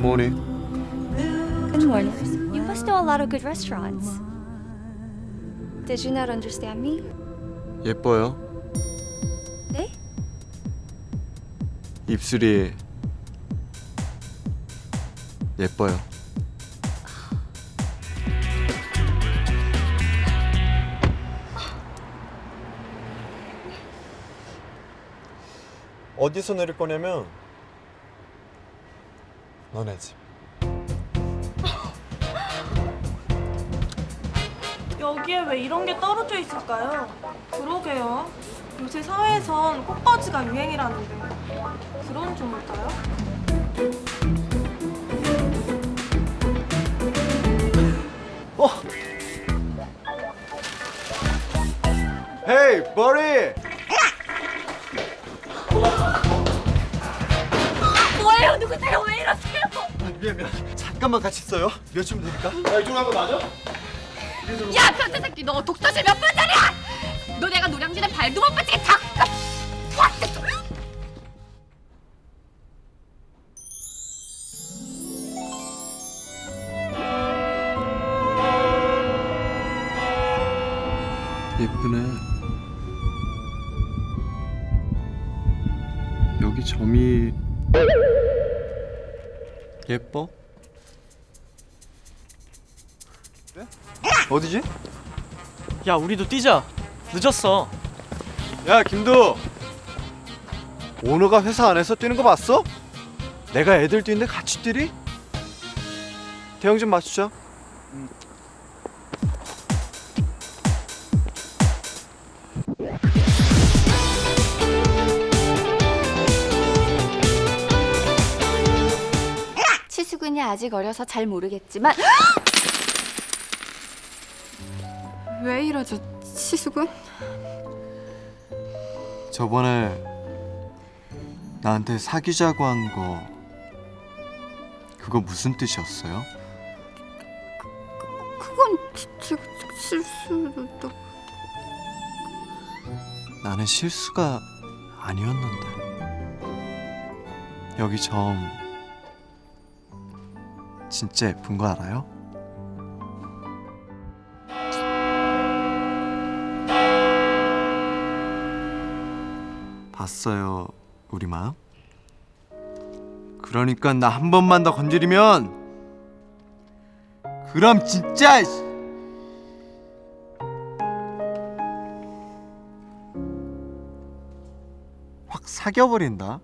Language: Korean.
morning. Good morning. You must know a lot of good restaurants. Did you not understand me? 예뻐요. 네? 입술이 예뻐요. 어디서 내릴 거냐면 너네 집. 여기에 왜 이런 게 떨어져 있을까요? 그러게요. 요새 사회에선 꽃가지가 유행이라는데 그런 종일까요? 헤이, 버리! 미안. 잠깐만 같이 있어요. 몇점 되니까? 야 변태 새끼 너 독서실 몇 분짜리야? 너 내가 노량진에 발도 못 받게 잠깐 예쁘네. 여기 점이 예뻐? 어디지? 야 우리도 뛰자 늦었어 야 김도 오너가 회사 안에서 뛰는 거 봤어? 내가 애들 뛰는데 같이 뛰리? 대형 좀 맞추자 치 수군이 아직 어려서 잘 모르겠지만 왜 이러죠 시수군? 저번에 나한테 사귀자고 한 거 그거 무슨 뜻이었어요? 그건 제가 실수도 나는 실수가 아니었는데 여기 점 진짜 예쁜 거 알아요? 봤어요 우리 마음? 그러니까 나 한 번만 더 건드리면 그럼 진짜 씨. 확 사겨버린다.